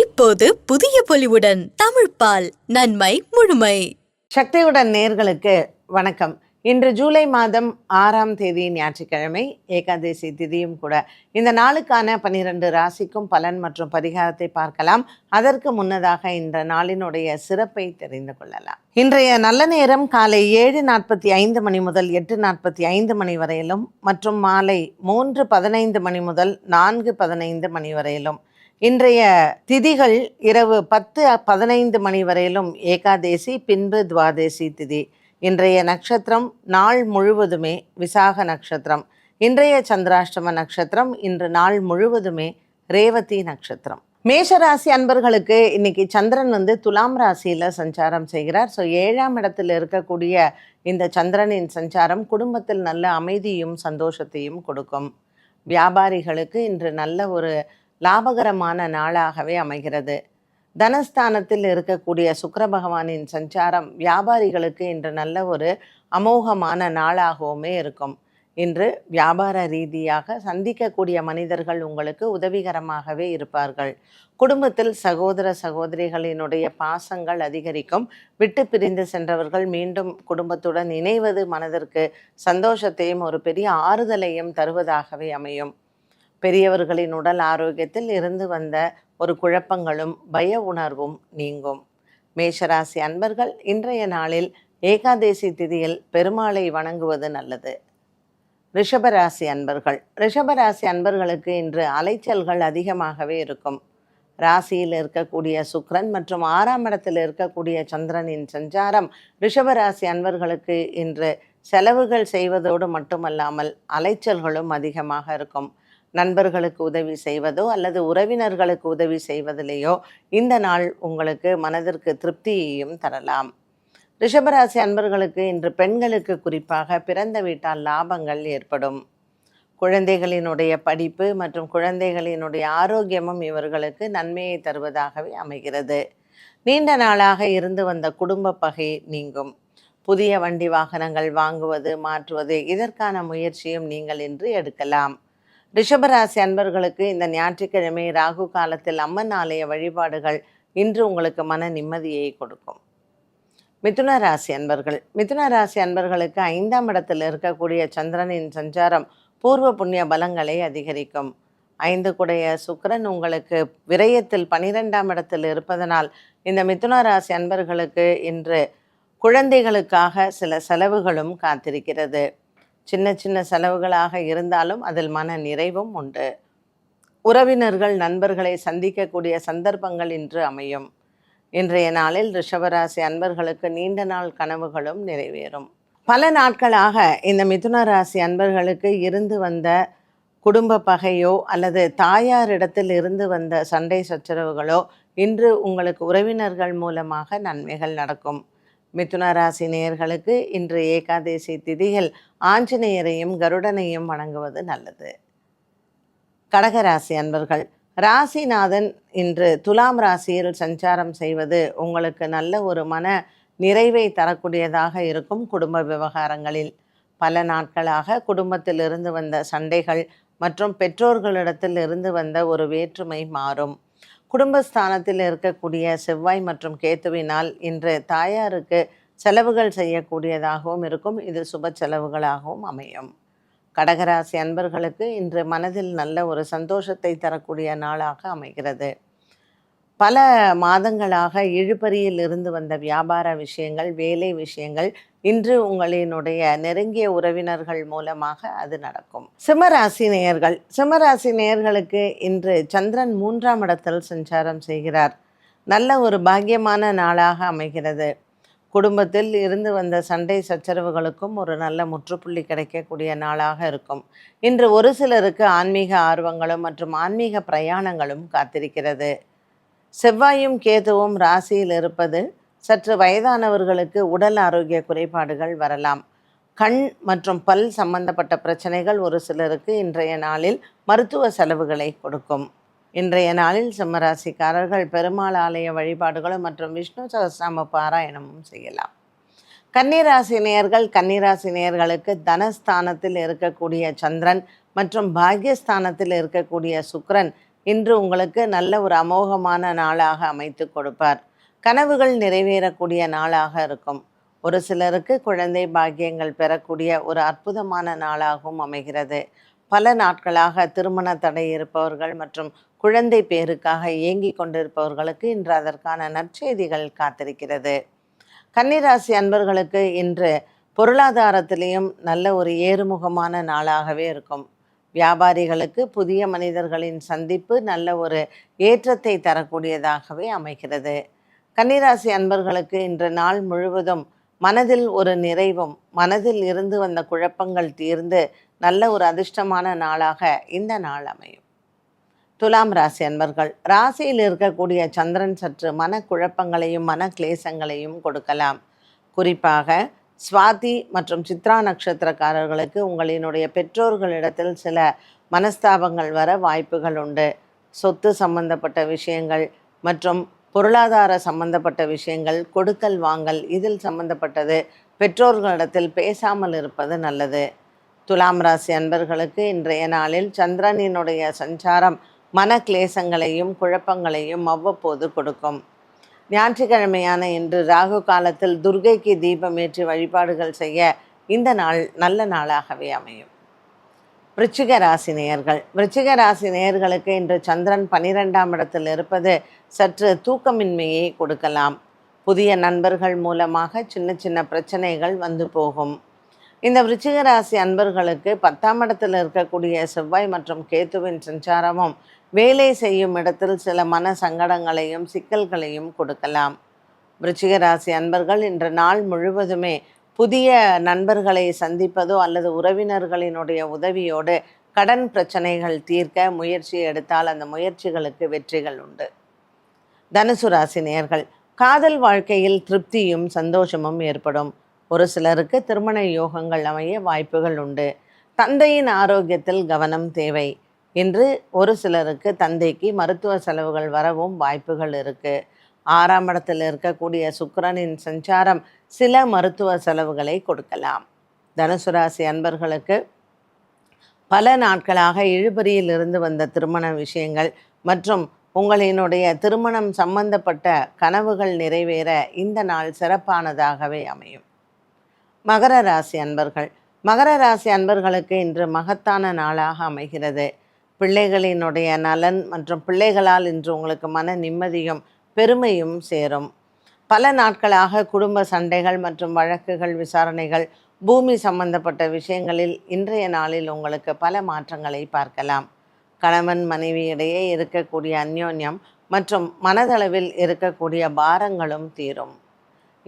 இப்போது புதிய பொலிவுடன் தமிழ் பால் நன்மை முழுமை. சக்தியுடன் நேர்களுக்கு வணக்கம். இன்று ஜூலை மாதம் ஆறாம் தேதி ஞாயிற்றுக்கிழமை ஏகாதசி திதியும் கூட. இந்த நாளுக்கான பனிரெண்டு ராசிக்கும் பலன் மற்றும் பரிகாரத்தை பார்க்கலாம். அதற்கு முன்னதாக இந்த நாளினுடைய சிறப்பை தெரிந்து கொள்ளலாம். இன்றைய நல்ல நேரம் காலை ஏழு நாற்பத்தி ஐந்து மணி முதல் எட்டு நாற்பத்தி ஐந்து மணி வரையிலும் மற்றும் மாலை மூன்று பதினைந்து மணி முதல் நான்கு பதினைந்து மணி வரையிலும். இன்றைய திதிகள் இரவு பத்து பதினைந்து மணி வரையிலும் ஏகாதேசி பின்பு துவாதேசி திதி. இன்றைய நட்சத்திரம் நாள் முழுவதுமே விசாக நட்சத்திரம். இன்றைய சந்திராஷ்டம நட்சத்திரம் இன்று நாள் முழுவதுமே ரேவதி நட்சத்திரம். மேஷராசி அன்பர்களுக்கு இன்னைக்கு சந்திரன் வந்து துலாம் ராசியில் சஞ்சாரம் செய்கிறார். ஸோ ஏழாம் இடத்தில் இருக்கக்கூடிய இந்த சந்திரனின் சஞ்சாரம் குடும்பத்தில் நல்ல அமைதியும் சந்தோஷத்தையும் கொடுக்கும். வியாபாரிகளுக்கு இன்று நல்ல ஒரு லாபகரமான நாளாகவே அமைகிறது. தனஸ்தானத்தில் இருக்கக்கூடிய சுக்கர பகவானின் சஞ்சாரம் வியாபாரிகளுக்கு இன்று நல்ல ஒரு அமோகமான நாளாகவுமே இருக்கும். இன்று வியாபார ரீதியாக சந்திக்கக்கூடிய மனிதர்கள் உங்களுக்கு உதவிகரமாகவே இருப்பார்கள். குடும்பத்தில் சகோதர சகோதரிகளினுடைய பாசங்கள் அதிகரிக்கும். விட்டு பிரிந்து சென்றவர்கள் மீண்டும் குடும்பத்துடன் இணைவது மனதிற்கு சந்தோஷத்தையும் ஒரு பெரிய ஆறுதலையும் தருவதாகவே அமையும். பெரியவர்களின் உடல் ஆரோக்கியத்தில் இருந்து வந்த ஒரு குழப்பங்களும் பய உணர்வும் நீங்கும். மேஷராசி அன்பர்கள் இன்றைய நாளில் ஏகாதேசி திதியில் பெருமாளை வணங்குவது நல்லது. ரிஷபராசி அன்பர்கள். ரிஷபராசி அன்பர்களுக்கு இன்று அலைச்சல்கள் அதிகமாகவே இருக்கும். ராசியில் இருக்கக்கூடிய சுக்ரன் மற்றும் ஆறாம் இடத்தில் இருக்கக்கூடிய சந்திரனின் சஞ்சாரம் ரிஷபராசி அன்பர்களுக்கு இன்று செலவுகள் செய்வதோடு மட்டுமல்லாமல் அலைச்சல்களும் அதிகமாக இருக்கும். நண்பர்களுக்கு உதவி செய்வதோ அல்லது உறவினர்களுக்கு உதவி செய்வதிலேயோ இந்த நாள் உங்களுக்கு மனதிற்கு திருப்தியையும் தரலாம். ரிஷபராசி அன்பர்களுக்கு இன்று பெண்களுக்கு குறிப்பாக பிறந்த வீட்டால் லாபங்கள் ஏற்படும். குழந்தைகளினுடைய படிப்பு மற்றும் குழந்தைகளினுடைய ஆரோக்கியமும் இவர்களுக்கு நன்மையை தருவதாகவே அமைகிறது. நீண்ட நாளாக இருந்து வந்த குடும்ப பகை நீங்கும். புதிய வண்டி வாகனங்கள் வாங்குவது மாற்றுவது இதற்கான முயற்சியும் நீங்கள் இன்று எடுக்கலாம். ரிஷபராசி அன்பர்களுக்கு இந்த ஞாயிற்றுக்கிழமை ராகு காலத்தில் அம்மன் ஆலய வழிபாடுகள் இன்று உங்களுக்கு மன நிம்மதியை கொடுக்கும். மிதுன ராசி அன்பர்கள் மிதுன ராசி அன்பர்களுக்கு ஐந்தாம் இடத்தில் இருக்கக்கூடிய சந்திரனின் சஞ்சாரம் பூர்வ புண்ணிய பலங்களை அதிகரிக்கும். ஐந்து குடைய சுக்கரன் உங்களுக்கு விரயத்தில் பனிரெண்டாம் இடத்தில் இருப்பதனால் இந்த மிதுன ராசி அன்பர்களுக்கு இன்று குழந்தைகளுக்காக சில செலவுகளும் காத்திருக்கிறது. சின்ன சின்ன செலவுகளாக இருந்தாலும் அதில் மன நிறைவும் உண்டு. உறவினர்கள் நண்பர்களை சந்திக்கக்கூடிய சந்தர்ப்பங்கள் இன்று அமையும். இன்றைய நாளில் ரிஷபராசி அன்பர்களுக்கு நீண்ட நாள் கனவுகளும் நிறைவேறும். பல நாட்களாக இந்த மிதுன ராசி அன்பர்களுக்கு இருந்து வந்த குடும்ப பகையோ அல்லது தாயாரிடத்தில் இருந்து வந்த சண்டை சச்சரவுகளோ இன்று உங்களுக்கு உறவினர்கள் மூலமாக நன்மைகள் நடக்கும். மிதுன ராசி நேயர்களுக்கு இன்று ஏகாதேசி திதியில் ஆஞ்சநேயரையும் கருடனையும் வணங்குவது நல்லது. கடகராசி அன்பர்கள் ராசிநாதன் இன்று துலாம் ராசியில் சஞ்சாரம் செய்வது உங்களுக்கு நல்ல ஒரு மன நிறைவை தரக்கூடியதாக இருக்கும் குடும்ப விவகாரங்களில். பல நாட்களாக குடும்பத்தில் இருந்து வந்த சண்டைகள் மற்றும் பெற்றோர்களிடத்தில் இருந்து வந்த ஒரு வேற்றுமை மாறும். குடும்பஸ்தானத்தில் இருக்கக்கூடிய செவ்வாய் மற்றும் கேத்துவினால் இன்று தாயாருக்கு செலவுகள் செய்யக்கூடியதாகவும் இருக்கும். இது சுப செலவுகளாகவும் அமையும். கடகராசி அன்பர்களுக்கு இன்று மனதில் நல்ல ஒரு சந்தோஷத்தை தரக்கூடிய நாளாக அமைகிறது. பல மாதங்களாக இழுபறியில் இருந்து வந்த வியாபார விஷயங்கள் வேலை விஷயங்கள் இன்று உங்களினுடைய நெருங்கிய உறவினர்கள் மூலமாக அது நடக்கும். சிம்மராசி நேயர்கள். சிம்மராசி நேயர்களுக்கு இன்று சந்திரன் மூன்றாம் இடத்தில் சஞ்சாரம் செய்கிறார். நல்ல ஒரு பாக்கியமான நாளாக அமைகிறது. குடும்பத்தில் இருந்து வந்த சண்டை சச்சரவுகளுக்கும் ஒரு நல்ல முற்றுப்புள்ளி கிடைக்கக்கூடிய நாளாக இருக்கும். இன்று ஒரு சிலருக்கு ஆன்மீக ஆர்வங்களும் மற்றும் ஆன்மீக பிரயாணங்களும் காத்திருக்கிறது. செவ்வாயும் கேதுவும் ராசியில் இருப்பது சற்று வயதானவர்களுக்கு உடல் ஆரோக்கிய குறைபாடுகள் வரலாம். கண் மற்றும் பல் சம்பந்தப்பட்ட பிரச்சனைகள் ஒரு சிலருக்கு இன்றைய நாளில் மருத்துவ செலவுகளை கொடுக்கும். இன்றைய நாளில் சிம்மராசிக்காரர்கள் பெருமாள் ஆலய வழிபாடுகளும் மற்றும் விஷ்ணு சகஸ்நாம பாராயணமும் செய்யலாம். கன்னிராசி நேயர்கள் கன்னிராசி நேயர்களுக்கு தனஸ்தானத்தில் இருக்கக்கூடிய சந்திரன் மற்றும் பாக்யஸ்தானத்தில் இருக்கக்கூடிய சுக்கரன் இன்று உங்களுக்கு நல்ல ஒரு அமோகமான நாளாக அமைத்து கொடுப்பார். கனவுகள் நிறைவேறக்கூடிய நாளாக இருக்கும். ஒரு சிலருக்கு குழந்தை பாக்கியங்கள் பெறக்கூடிய ஒரு அற்புதமான நாளாகவும் அமைகிறது. பல நாட்களாக திருமண தடை இருப்பவர்கள் மற்றும் குழந்தை பேருக்காக ஏங்கிக் கொண்டிருப்பவர்களுக்கு இன்று அதற்கான நற்செய்திகள் காத்திருக்கிறது. கன்னிராசி அன்பர்களுக்கு இன்று பொருளாதாரத்திலையும் நல்ல ஒரு ஏறுமுகமான நாளாகவே இருக்கும். வியாபாரிகளுக்கு புதிய மனிதர்களின் சந்திப்பு நல்ல ஒரு ஏற்றத்தை தரக்கூடியதாகவே அமைகிறது. கன்னிராசி அன்பர்களுக்கு இன்று நாள் முழுவதும் மனதில் ஒரு நிறைவும் மனதில் இருந்து வந்த குழப்பங்கள் தீர்ந்து நல்ல ஒரு அதிர்ஷ்டமான நாளாக இந்த நாள் அமையும். துலாம் ராசி அன்பர்கள் ராசியில் இருக்கக்கூடிய சந்திரன் சற்று மன குழப்பங்களையும் மன கிளேசங்களையும் கொடுக்கலாம். குறிப்பாக சுவாதி மற்றும் சித்ரா நட்சத்திரக்காரர்களுக்கு உங்களினுடைய பெற்றோர்களிடத்தில் சில மனஸ்தாபங்கள் வர வாய்ப்புகள் உண்டு. சொத்து சம்பந்தப்பட்ட விஷயங்கள் மற்றும் பொருளாதார சம்பந்தப்பட்ட விஷயங்கள் கொடுக்கல் வாங்கல் இதில் சம்பந்தப்பட்டது. பெற்றோர்களிடத்தில் பேசாமல் இருப்பது நல்லது. துலாம் ராசி அன்பர்களுக்கு இன்றைய நாளில் சந்திரனினுடைய சஞ்சாரம் மன கிளேசங்களையும் குழப்பங்களையும் அவ்வப்போது கொடுக்கும். ஞாயிற்றுக்கிழமையான இன்று ராகு காலத்தில் துர்கைக்கு தீபமேற்றி வழிபாடுகள் செய்ய இந்த நாள் நல்ல நாளாகவே அமையும். விருச்சிக ராசி நேயர்கள். விருச்சிக ராசி நேயர்களுக்கு இன்று சந்திரன் பனிரெண்டாம் இடத்தில் இருப்பது சற்று தூக்கமின்மையை கொடுக்கலாம். புதிய நண்பர்கள் மூலமாக சின்ன சின்ன பிரச்சனைகள் வந்து போகும். இந்த விருச்சிக ராசி அன்பர்களுக்கு பத்தாம் இடத்தில் இருக்கக்கூடிய செவ்வாய் மற்றும் கேத்துவின் சஞ்சாரமும் வேலை செய்யும் இடத்தில் சில மன சங்கடங்களையும் சிக்கல்களையும் கொடுக்கலாம். ராசி அன்பர்கள் இன்று நாள் முழுவதுமே புதிய நண்பர்களை சந்திப்பதோ அல்லது உறவினர்களினுடைய உதவியோடு கடன் பிரச்சனைகள் தீர்க்க முயற்சி எடுத்தால் அந்த முயற்சிகளுக்கு வெற்றிகள் உண்டு. தனுசு ராசி நேர்கள் காதல் வாழ்க்கையில் திருப்தியும் சந்தோஷமும் ஏற்படும். ஒரு சிலருக்கு திருமண யோகங்கள் அமைய வாய்ப்புகள் உண்டு. தந்தையின் ஆரோக்கியத்தில் கவனம் தேவை. இன்று ஒரு சிலருக்கு தந்தைக்கு மருத்துவ செலவுகள் வரவும் வாய்ப்புகள் இருக்குது ஆறாம் இடத்தில் இருக்கக்கூடிய சுக்கரனின் சஞ்சாரம் சில மருத்துவ செலவுகளை கொடுக்கலாம். தனுசு ராசி அன்பர்களுக்கு பல நாட்களாக இழுபறியில் இருந்து வந்த திருமண விஷயங்கள் மற்றும் உங்களினுடைய திருமணம் சம்பந்தப்பட்ட கனவுகள் நிறைவேற இந்த நாள் சிறப்பானதாகவே அமையும். மகர ராசி அன்பர்கள் மகர ராசி அன்பர்களுக்கு இன்று மகத்தான நாளாக அமைகிறது. பிள்ளைகளினுடைய நலன் மற்றும் பிள்ளைகளால் இன்று உங்களுக்கு மன நிம்மதியும் பெருமையும் சேரும். பல நாட்களாக குடும்ப சண்டைகள் மற்றும் வழக்குகள் விசாரணைகள் பூமி சம்பந்தப்பட்ட விஷயங்களில் இன்றைய நாளில் உங்களுக்கு பல மாற்றங்களை பார்க்கலாம். கணவன் மனைவி இடையே இருக்கக்கூடிய அந்யோன்யம் மற்றும் மனதளவில் இருக்கக்கூடிய பாரங்களும் தீரும்.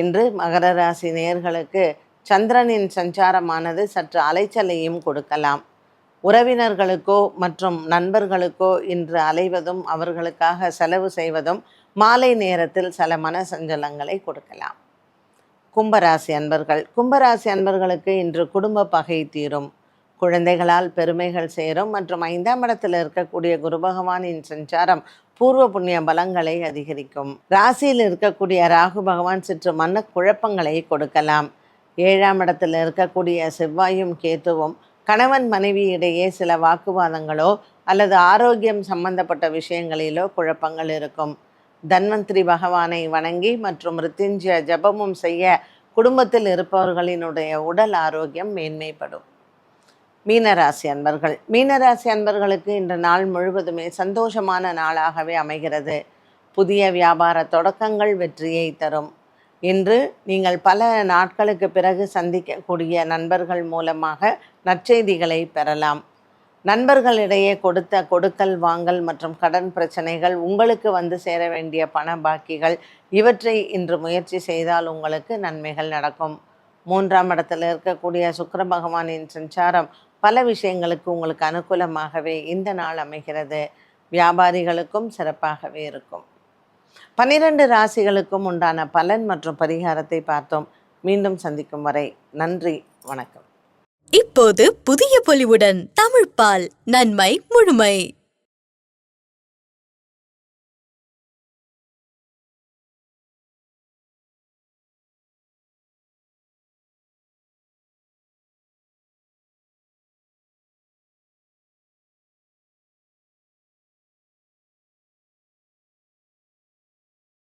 இன்று மகர ராசி நேயர்களுக்கு சந்திரனின் சஞ்சாரமானது சற்று அலைச்சலையும் கொடுக்கலாம். உறவினர்களுக்கோ மற்றும் நண்பர்களுக்கோ இன்று அலைவதும் அவர்களுக்காக செலவு செய்வதும் மாலை நேரத்தில் சில மன சஞ்சலங்களை கொடுக்கலாம். கும்பராசி அன்பர்கள். கும்பராசி அன்பர்களுக்கு இன்று குடும்ப பகை தீரும். குழந்தைகளால் பெருமைகள் சேரும் மற்றும் ஐந்தாம் இடத்தில் இருக்கக்கூடிய குரு பகவானின் சஞ்சாரம் பூர்வ புண்ணிய பலங்களை அதிகரிக்கும். ராசியில் இருக்கக்கூடிய ராகு பகவான் சிற்று மன குழப்பங்களை கொடுக்கலாம். ஏழாம் இடத்தில் இருக்கக்கூடிய செவ்வாயும் கேத்துவும் கணவன் மனைவி இடையே சில வாக்குவாதங்களோ அல்லது ஆரோக்கியம் சம்பந்தப்பட்ட விஷயங்களிலோ குழப்பங்கள் இருக்கும். தன்வந்திரி பகவானை வணங்கி மற்றும் ரித்திஞ்சிய ஜபமும் செய்ய குடும்பத்தில் இருப்பவர்களினுடைய உடல் ஆரோக்கியம் மேன்மைப்படும். மீனராசி அன்பர்கள். மீனராசி அன்பர்களுக்கு இன்று நாள் முழுவதுமே சந்தோஷமான நாளாகவே அமைகிறது. புதிய வியாபார தொடக்கங்கள் வெற்றியை தரும். இன்று நீங்கள் பல நாட்களுக்கு பிறகு சந்திக்கக்கூடிய நண்பர்கள் மூலமாக நற்செய்திகளை பெறலாம். நண்பர்களிடையே கொடுத்த கொடுக்கல் வாங்கல் மற்றும் கடன் பிரச்சனைகள் உங்களுக்கு வந்து சேர வேண்டிய பண பாக்கிகள் இவற்றை இன்று முயற்சி செய்தால் உங்களுக்கு நன்மைகள் நடக்கும். மூன்றாம் இடத்தில் இருக்கக்கூடிய சுக்கர பகவானின் சஞ்சாரம் பல விஷயங்களுக்கு உங்களுக்கு அனுகூலமாகவே இந்த நாள் அமைகிறது. வியாபாரிகளுக்கும் சிறப்பாகவே இருக்கும். பன்னிரண்டு ராசிகளுக்கும் உண்டான பலன் மற்றும் பரிகாரத்தை பார்த்தோம். மீண்டும் சந்திக்கும் வரை நன்றி வணக்கம். இப்போது புதிய பொலிவுடன் தமிழ்ப்பால் நன்மை முழுமை.